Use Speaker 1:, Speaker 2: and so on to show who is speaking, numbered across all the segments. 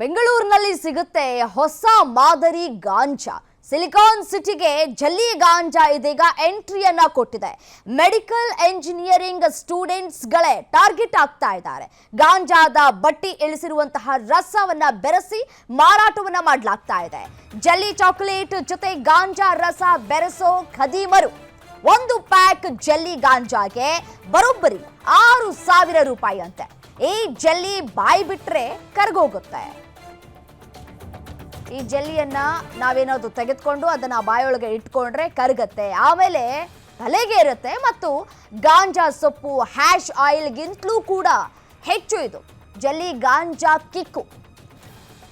Speaker 1: ಬೆಂಗಳೂರಿನಲ್ಲಿ ಸಿಗುತ್ತೆ ಹೊಸ ಮಾದರಿ ಗಾಂಜಾ. ಸಿಲಿಕಾನ್ ಸಿಟಿಗೆ ಜಲ್ಲಿ ಗಾಂಜಾ ಇದೀಗ ಎಂಟ್ರಿಯನ್ನ ಕೊಟ್ಟಿದೆ. ಮೆಡಿಕಲ್ ಎಂಜಿನಿಯರಿಂಗ್ ಸ್ಟೂಡೆಂಟ್ಸ್ಗಳೇ ಟಾರ್ಗೆಟ್ ಆಗ್ತಾ ಇದ್ದಾರೆ. ಗಾಂಜಾದ ಬಟ್ಟಿ ಇಳಿಸಿರುವಂತಹ ರಸವನ್ನ ಬೆರೆಸಿ ಮಾರಾಟವನ್ನ ಮಾಡಲಾಗ್ತಾ ಇದೆ. ಜಲ್ಲಿ ಚಾಕೊಲೇಟ್ ಜೊತೆ ಗಾಂಜಾ ರಸ ಬೆರೆಸೋ ಖದೀಮರು. ಒಂದು ಪ್ಯಾಕ್ ಜಲ್ಲಿ ಗಾಂಜಾಗೆ ಬರೋಬ್ಬರಿ ಆರು ಸಾವಿರ ರೂಪಾಯಿ ಅಂತೆ ಈ ಜಲ್ಲಿ ಬಾಯಿ ಬಿಟ್ರೆ ಕರ್ಗೋಗುತ್ತೆ. ಈ ಜೆಲ್ಲಿಯನ್ನ ನಾವೇನಾದರೂ ತೆಗೆದುಕೊಂಡು ಅದನ್ನ ಬಾಯೊಳಗೆ ಇಟ್ಕೊಂಡ್ರೆ ಕರಗತ್ತೆ. ಆಮೇಲೆ ತಲೆಗೆ ಇರುತ್ತೆ ಮತ್ತು ಗಾಂಜಾ ಸೊಪ್ಪು ಹ್ಯಾಶ್ ಆಯಿಲ್ಗಿಂತಲೂ ಕೂಡ ಹೆಚ್ಚು ಇದು. ಜಲ್ಲಿ ಗಾಂಜಾ ಕಿಕ್ಕು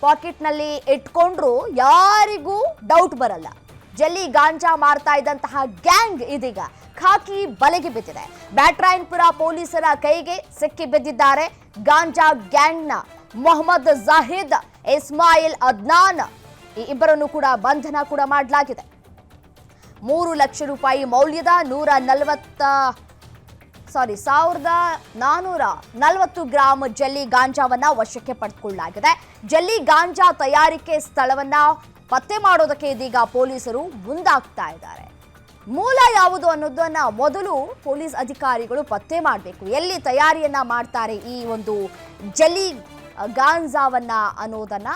Speaker 1: ಪಾಕೆಟ್ನಲ್ಲಿ ಇಟ್ಕೊಂಡ್ರು ಯಾರಿಗೂ ಡೌಟ್ ಬರಲ್ಲ. ಜಲ್ಲಿ ಗಾಂಜಾ ಮಾರ್ತಾ ಇದ್ದಂತಹ ಗ್ಯಾಂಗ್ ಇದೀಗ ಖಾಕಿ ಬಲೆಗೆ ಬಿದ್ದಿದೆ. ಬ್ಯಾಟ್ರಾಯನ್ಪುರ ಪೊಲೀಸರ ಕೈಗೆ ಸಿಕ್ಕಿ ಬಿದ್ದಿದ್ದಾರೆ ಗಾಂಜಾ ಗ್ಯಾಂಗ್ನ ಮೊಹಮ್ಮದ್ ಜಾಹಿದ್ ಇಸ್ಮಾಯಿಲ್ ಅದ್ನಾನ್. ಈ ಇಬ್ಬರನ್ನು ಕೂಡ ಬಂಧನ ಕೂಡ ಮಾಡಲಾಗಿದೆ. ಮೂರು ಲಕ್ಷ ರೂಪಾಯಿ ಮೌಲ್ಯದ ನೂರ ನಲವತ್ತ ಸಾರಿ ಸಾವಿರದ ನಾನೂರ ನಲವತ್ತು ಗ್ರಾಂ ಜಲ್ಲಿ ಗಾಂಜಾವನ್ನ ವಶಕ್ಕೆ ಪಡೆದುಕೊಳ್ಳಲಾಗಿದೆ ಜಲ್ಲಿ ಗಾಂಜಾ ತಯಾರಿಕೆ ಸ್ಥಳವನ್ನ ಪತ್ತೆ ಮಾಡೋದಕ್ಕೆ ಇದೀಗ ಪೊಲೀಸರು ಮುಂದಾಗ್ತಾ ಇದ್ದಾರೆ. ಮೂಲ ಯಾವುದು ಅನ್ನೋದನ್ನ ಮೊದಲು ಪೊಲೀಸ್ ಅಧಿಕಾರಿಗಳು ಪತ್ತೆ ಮಾಡಬೇಕು. ಎಲ್ಲಿ ತಯಾರಿಯನ್ನ ಮಾಡ್ತಾರೆ ಈ ಒಂದು ಜಲ್ಲಿ ಗಾಂಜಾವನ್ನ ಅನ್ನೋದನ್ನ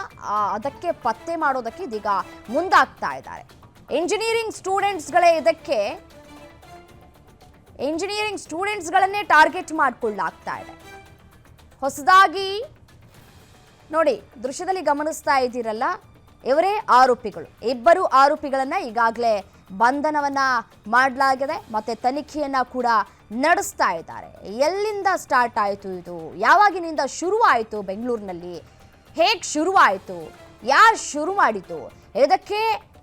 Speaker 1: ಅದಕ್ಕೆ ಪತ್ತೆ ಮಾಡೋದಕ್ಕೆ ಇದೀಗ ಮುಂದಾಗ್ತಾ ಇದ್ದಾರೆ. ಇಂಜಿನಿಯರಿಂಗ್ ಸ್ಟೂಡೆಂಟ್ಸ್ಗಳೇ ಇದಕ್ಕೆ ಇಂಜಿನಿಯರಿಂಗ್ ಸ್ಟೂಡೆಂಟ್ಸ್ಗಳನ್ನೇ ಟಾರ್ಗೆಟ್ ಮಾಡ್ಕೊಳ್ಳಾಗ್ತಾ ಇದೆ. ಹೊಸದಾಗಿ, ನೋಡಿ, ದೃಶ್ಯದಲ್ಲಿ ಗಮನಿಸ್ತಾ ಇದ್ದೀರಲ್ಲ, ಇವರೇ ಆರೋಪಿಗಳು. ಇಬ್ಬರು ಆರೋಪಿಗಳನ್ನ ಈಗಾಗಲೇ ಬಂಧನವನ್ನ ಮಾಡಲಾಗಿದೆ, ಮತ್ತೆ ತನಿಖೆಯನ್ನ ಕೂಡ ನಡೆಸ್ತಾ ಇದ್ದಾರೆ. ಎಲ್ಲಿಂದ ಸ್ಟಾರ್ಟ್ ಆಯಿತು ಇದು? ಯಾವಾಗಿನಿಂದ ಶುರುವಾಯಿತು ಬೆಂಗಳೂರಿನಲ್ಲಿ? ಹೇಗೆ ಶುರುವಾಯಿತು? ಯಾರು ಶುರು ಮಾಡಿತು ಇದಕ್ಕೆ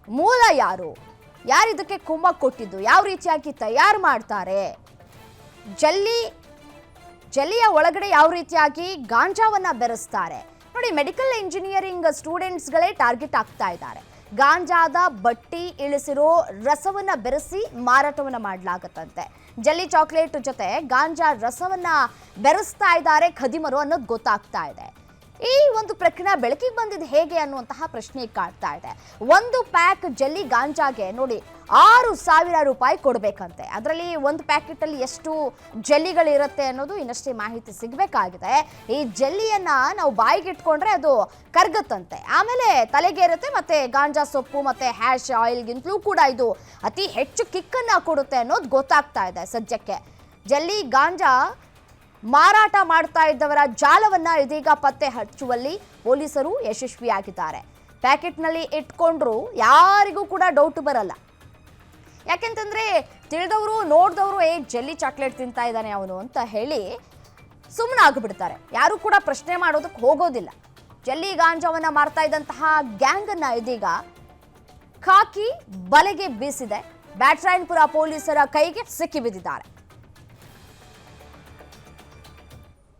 Speaker 1: ಮೂಲ ಯಾರು? ಯಾರು ಇದಕ್ಕೆ ಕುಂಭ ಕೊಟ್ಟಿದ್ದು? ಯಾವ ರೀತಿಯಾಗಿ ತಯಾರು ಮಾಡ್ತಾರೆ? ಜಲ್ಲಿ, ಜಲ್ಲಿಯ ಒಳಗಡೆ ಯಾವ ರೀತಿಯಾಗಿ ಗಾಂಜಾವನ್ನು ಬೆರೆಸ್ತಾರೆ? ನೋಡಿ, ಮೆಡಿಕಲ್ ಇಂಜಿನಿಯರಿಂಗ್ ಸ್ಟೂಡೆಂಟ್ಸ್ಗಳೇ ಟಾರ್ಗೆಟ್ ಆಗ್ತಾ ಇದ್ದಾರೆ. ಗಾಂಜಾದ ಬಟ್ಟಿ ಇಳಿಸಿರೋ ರಸವನ್ನ ಬೆರೆಸಿ ಮಾರಾಟವನ್ನ ಮಾಡಲಾಗತ್ತಂತೆ. ಜಲ್ಲಿ ಚಾಕ್ಲೇಟ್ ಜೊತೆ ಗಾಂಜಾ ರಸವನ್ನ ಬೆರೆಸ್ತಾ ಇದ್ದಾರೆ ಖದಿಮರು ಅನ್ನೋದು ಗೊತ್ತಾಗ್ತಾ ಇದೆ. ಈ ಒಂದು ಪ್ರಕರಣ ಬೆಳಕಿಗೆ ಬಂದಿದ್ದು ಹೇಗೆ ಅನ್ನುವಂತಹ ಪ್ರಶ್ನೆ ಕಾಡ್ತಾ ಇದೆ. ಒಂದು ಪ್ಯಾಕ್ ಜಲ್ಲಿ ಗಾಂಜಾಗೆ ನೋಡಿ ಆರು ಸಾವಿರ ರೂಪಾಯಿ ಕೊಡಬೇಕಂತೆ. ಅದರಲ್ಲಿ ಒಂದು ಪ್ಯಾಕೆಟಲ್ಲಿ ಎಷ್ಟು ಜಲ್ಲಿಗಳಿರುತ್ತೆ ಅನ್ನೋದು ಇನ್ನಷ್ಟೇ ಮಾಹಿತಿ ಸಿಗಬೇಕಾಗಿದೆ. ಈ ಜಲ್ಲಿಯನ್ನು ನಾವು ಬಾಯಿಗೆ ಇಟ್ಕೊಂಡ್ರೆ ಅದು ಕರ್ಗತ್ತಂತೆ. ಆಮೇಲೆ ತಲೆಗೆ ಇರುತ್ತೆ ಮತ್ತೆ ಗಾಂಜಾ ಸೊಪ್ಪು ಮತ್ತೆ ಹ್ಯಾಶ್ ಆಯಿಲ್ಗಿಂತಲೂ ಕೂಡ ಇದು ಅತಿ ಹೆಚ್ಚು ಕಿಕ್ಕನ್ನು ಕೊಡುತ್ತೆ ಅನ್ನೋದು ಗೊತ್ತಾಗ್ತಾ ಇದೆ ಸದ್ಯಕ್ಕೆ. ಜಲ್ಲಿ ಗಾಂಜಾ ಮಾರಾಟ ಮಾಡ್ತಾ ಇದ್ದವರ ಜಾಲವನ್ನ ಇದೀಗ ಪತ್ತೆ ಹಚ್ಚುವಲ್ಲಿ ಪೊಲೀಸರು ಯಶಸ್ವಿಯಾಗಿದ್ದಾರೆ. ಪ್ಯಾಕೆಟ್ನಲ್ಲಿ ಇಟ್ಕೊಂಡ್ರು ಯಾರಿಗೂ ಕೂಡ ಡೌಟ್ ಬರಲ್ಲ. ಯಾಕೆಂತಂದ್ರೆ ತಿಳಿದವರು, ನೋಡಿದವರು, ಏ, ಜಲ್ಲಿ ಚಾಕ್ಲೇಟ್ ತಿಂತಾ ಇದ್ದಾನೆ ಅವನು ಅಂತ ಹೇಳಿ ಸುಮ್ಮನೆ ಆಗಿಬಿಡ್ತಾರೆ. ಯಾರು ಕೂಡ ಪ್ರಶ್ನೆ ಮಾಡೋದಕ್ಕೆ ಹೋಗೋದಿಲ್ಲ. ಜಲ್ಲಿ ಗಾಂಜಾವನ್ನ ಮಾರ್ತಾ ಇದ್ದಂತಹ ಗ್ಯಾಂಗನ್ನು ಇದೀಗ ಖಾಕಿ ಬಲೆಗೆ ಬೀಸಿದೆ. ಬ್ಯಾಟ್ರಾಯನ್ಪುರ ಪೊಲೀಸರ ಕೈಗೆ ಸಿಕ್ಕಿಬಿದ್ದಿದ್ದಾರೆ.